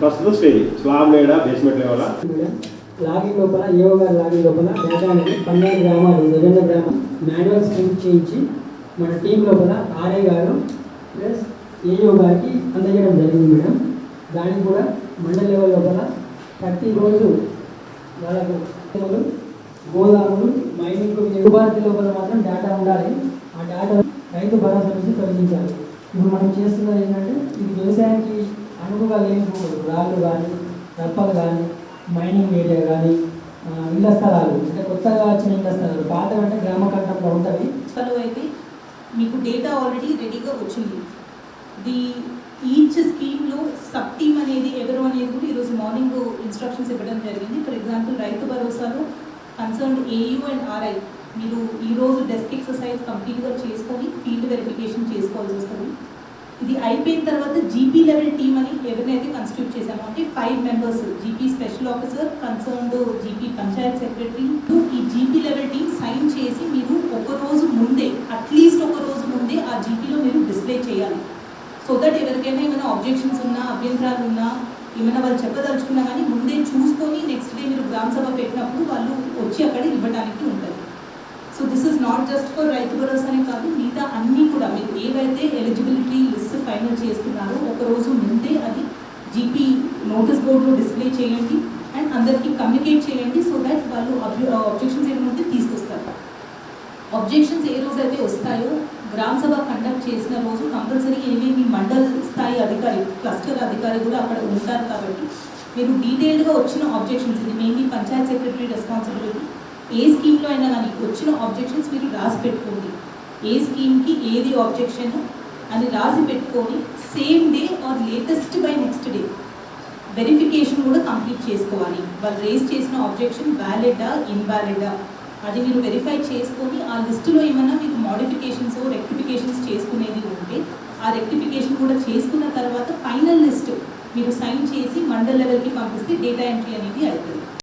ప్రస్తుత stage slab లేడా basement లెవెలా? మేడం లోపల ఏఓ గారి లాగిన్ లోపల డేటా అనేది పన్నెండు గ్రామాలు నిజంగా గ్రామం. మాన్యువల్ స్క్రీన్ చేయించి మన టీం లోపల ఆర్ఏ గారు ప్లస్ ఏఓ గారికి అందజేయడం జరిగింది మేడం. దానికి కూడా మండల లెవెల్ లోపల ప్రతిరోజు వాళ్ళకు గోదాములు, మైనింగ్ ఎగుబాటి లోపల మాత్రం డేటా ఉండాలి. ఆ డేటా రైతు భరోసా నుంచి తొలగించాలి. ఇప్పుడు మనం చేస్తున్నది ఏంటంటే ఇది వ్యవసాయానికి అనువుగా లేని భూములు రాళ్ళు కానీ రప్పలు కానీ మైనింగ్ ఏరియా కానీ ఇళ్ళ స్థలాలు. అంటే కొత్తగా వచ్చిన ఇళ్ళ స్థలాలు. పాత అంటే గ్రామ కట్టంలో ఉంటుంది అయితే మీకు డేటా ఆల్రెడీ రెడీగా వచ్చింది. ది ఈచ్ స్కీమ్లో సబ్ టీమ్ అనేది ఎవరు అనేది కూడా ఈరోజు మార్నింగ్ ఇన్స్ట్రక్షన్స్ ఇవ్వడం జరిగింది. ఫర్ ఎగ్జాంపుల్ రైతు భరోసాలో కన్సర్న్ ఏయూ అండ్ ఆర్ఐ మీరు ఈరోజు డెస్క్ ఎక్సర్సైజ్ కంప్లీట్గా చేసుకొని ఫీల్డ్ వెరిఫికేషన్ చేసుకోవాలి. ఇది అయిపోయిన తర్వాత జీపీ లెవెల్ టీమ్ అని ఎవరినైతే కన్స్టిట్యూట్ చేశామో అంటే five members GP special officer concerned GP panchayat secretary ఈ జీపీ లెవెల్ టీమ్ సైన్ చేసి మీరు ఒక రోజు ముందే అట్లీస్ట్ ఒక రోజు ముందే ఆ జీపీలో మీరు డిస్ప్లే చేయాలి. సో దట్ ఎవరికైనా ఏమైనా ఆబ్జెక్షన్స్ ఉన్నా అభ్యంతరాలు ఉన్నా ఏమైనా వాళ్ళు చెప్పదలుచుకున్నా కానీ ముందే చూసుకొని నెక్స్ట్ డే మీరు గ్రామ సభ పెట్టినప్పుడు వాళ్ళు వచ్చి అక్కడ ఇవ్వడానికి ఉంటుంది so this is not just for రైతు భరోసానే కాదు మిగతా అన్నీ కూడా మీరు ఏవైతే ఎలిజిబిలిటీ ఫైనల్ చేస్తున్నారో. ఒక రోజు ముందే అది జీపీ నోటీస్ బోర్డులో డిస్ప్లే చేయండి అండ్ అందరికీ కమ్యూనికేట్ చేయండి సో దట్ వాళ్ళు ఆబ్జెక్షన్స్ uh, ఏమంటే తీసుకొస్తారు. ఆబ్జెక్షన్స్ ఏ రోజు అయితే వస్తాయో గ్రామ సభ కండక్ట్ చేసిన రోజు కంపల్సరీ ఏమేమి మండల్ స్థాయి అధికారి క్లస్టర్ అధికారి కూడా అక్కడ ఉంటారు కాబట్టి మీరు డీటెయిల్డ్గా వచ్చిన ఆబ్జెక్షన్స్ ఇది మెయిన్లీ పంచాయత్ సెక్రటరీ రెస్పాన్సిబిలిటీ ఏ స్కీమ్లో అయినా కానీ వచ్చిన ఆబ్జెక్షన్స్ మీరు రాసి పెట్టుకోండి. ఏ స్కీమ్కి ఏది ఆబ్జెక్షన్ అని రాసి పెట్టుకొని same day or latest by next day verification కూడా కంప్లీట్ చేసుకోవాలి. వాళ్ళు రేస్ చేసిన ఆబ్జెక్షన్ వ్యాలిడా ఇన్వాలిడా అది మీరు వెరిఫై చేసుకొని ఆ లిస్టులో ఏమైనా మీకు మోడిఫికేషన్స్ రెక్టిఫికేషన్స్ చేసుకునేది ఉంటే ఆ రెక్టిఫికేషన్ కూడా చేసుకున్న తర్వాత ఫైనల్ లిస్ట్ మీరు సైన్ చేసి మండల్ లెవెల్కి పంపిస్తే డేటా ఎంట్రీ అనేది అవుతుంది.